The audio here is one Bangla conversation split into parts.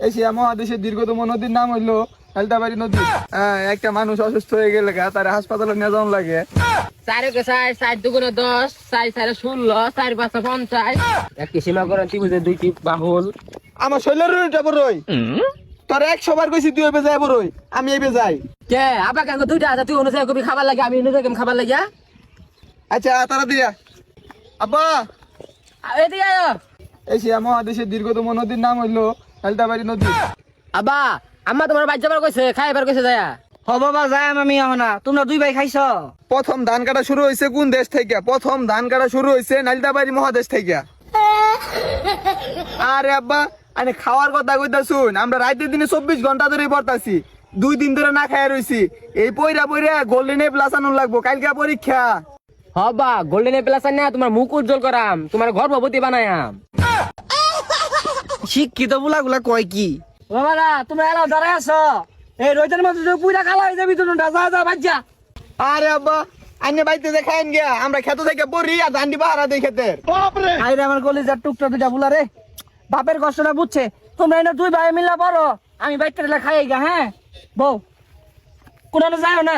এশিয়া মহাদেশের দীর্ঘতম নদীর নাম হইল হেলতাবাড়ি নদী। হ্যাঁ, একটা মানুষ অসুস্থ হয়ে গেলে গা, তার হাসপাতালে নিয়ে যাওয়া লাগে। চারকে চার চার দুগুণে দশ চার চারে ষোলো চার পাঁচশো পঞ্চাশ। একটি সীমা করেন ত্রিভুজে দুইটি বাহুল। আমার শৈলের রুইটা বড়ই তোর একশো বার কইছি তুই এবে যাই বড়ই আমি এবে যাই। কে? আবার দুইটা আছে তুই অনুযায়ী কবি খাবার লাগে আমি অনুযায়ী কেমন খাবার লাগিয়া আচ্ছা তারা দিয়া। আব্বা! এদিকে আয়। এশিয়া মহাদেশের দীর্ঘতম নদীর নাম হইল হেলতাবাড়ি নদী। আবা আম্মা তোমার বাচ্চা বার কইছে খাইবার কইছে যায়া। হ বাবা যাই আমি না তোমরা দুই ভাই খাইছ? প্রথম ধান কাটা শুরু হয়েছে কোন দেশ থেকে? প্রথম ধান কাটা শুরু হয়েছে নালিতাবাড়ি মহাদেশ থেকে। আরে আব্বা আরে খাওয়ার কথা কইতা শুন আমরা রাতের দিনে চব্বিশ ঘণ্টা ধরে পড়তাছি। দুই দিন ধরে না খাই রইছি। এই পয়রা পয়রা গোল্ডেন প্লাস আনুন লাগবো। কালকে পরীক্ষা। হবা গোল্ডেন প্লাস না তোমার মুখ উজ্জ্বল করাম তোমার গর্ভবতী বানায়াম। শিক্ষিত বুলা গুলা কয় কি? বাবারা তোমরা এলাও দাঁড়ায় আছো। এই রোজের মধ্যে তুই পুরা খালা হয়ে যাবি তুমি যা যা বাজ্জা আরে আব্বা আইনে বাইতে দেখাইন গিয়া আমরা খেত থেকে পড়ি আর ধান্ডি পাহারা দেই খেতে। আইরে আমার কলিজার টুকটা দুটা বুলা রে। বাপের কষ্টটা বুঝছে। তোমরা এনে দুই ভাই মিলা পড়ো আমি বাইতে খাই গা হ্যাঁ? বউ কোনো যাও না?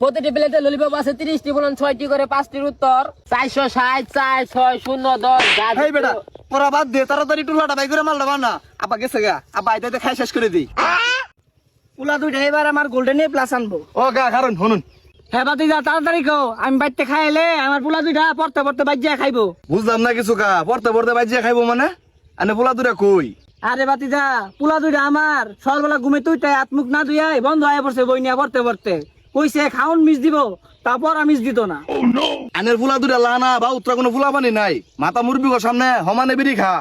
প্রতিটি প্লেটে ললিপপ আছে তিরিশটি বলুন ছয়টি করে পাঁচটির উত্তর। চারশো ষাট চার ছয় শূন্য দশ যা এই বেটা পড়া বাদ দে তাড়াতাড়ি টুলাটা বাই করে মালটা বানা আব্বা গেছে গা। আব্বা আইতে খাই শেষ করে দিই। পুলা দুইটা এবার আমার গোল্ডেন প্লাস আনব। ও গা কারণ শুনুন। হ্যাঁ বাতি যা তাড়াতাড়ি আমি বাইতে খাইলে আমার পুলা দুইটা পড়তে পড়তে বাজ্যা খাইবো। বুঝলাম না কিছু কা পড়তে পড়তে বাজিয়ে খাইবো মানে? আনে পোলা দূরে কই? আরে বাতি যা পুলা দুইটা আমার। সকালবেলা ঘুমে তুইটাই আত্মুখ না দুইয়াই বন্ধ হয়ে পড়ছে বই নিয়ে পড়তে পড়তে। কইছে খাউন মিস দিব তারপর আর মিস দিত না। আনের ফুলা দূরে লানা বা উত্তরা কোনো ফুলা পানি নাই। মাথা মুরবি গো সামনে সমানে বিড়ি খা।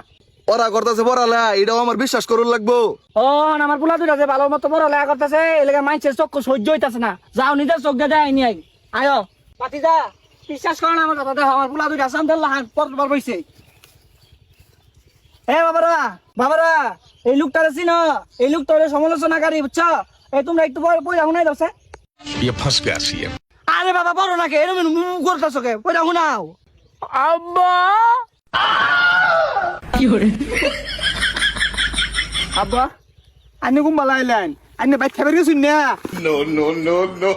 ওরা করতেছে পড়ালা এটাও আমার বিশ্বাস করুন লাগবো। ও আমার পুলা দুইটা যে ভালো মতো বড় লেখা করতেছে এলাকা মাইছের চক্ষু সহ্য হইতাছে না। যাও নিজের চোখ দিয়ে দেয় নিয়ে আয়ো। বাতি যা বিশ্বাস করো না আমার কথা দেখো আমার পুলা দুইটা সান্দাল লাহান পর বইছে। হে বাবারা বাবারা এই লোকটারে চিনো এই লোকটারে সমালোচনাকারী বুঝছ? এই তোমরা একটু পরে পয়সা শুনাই দাও ये फंस गया सीएम আরে বাবা বড় নাকি এরকম করতেছো কে পয়সা শুনাও আব্বা আব্বা আনে কুম্বা লাইলেন আনে বাইক খাবার গেছুন না No, no, no, no.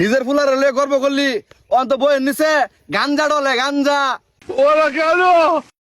নিজের ফুলার হলে গর্ব করলি অন্ত বইয়ের নিচে গাঞ্জা ডলে গাঞ্জা ওরা কেন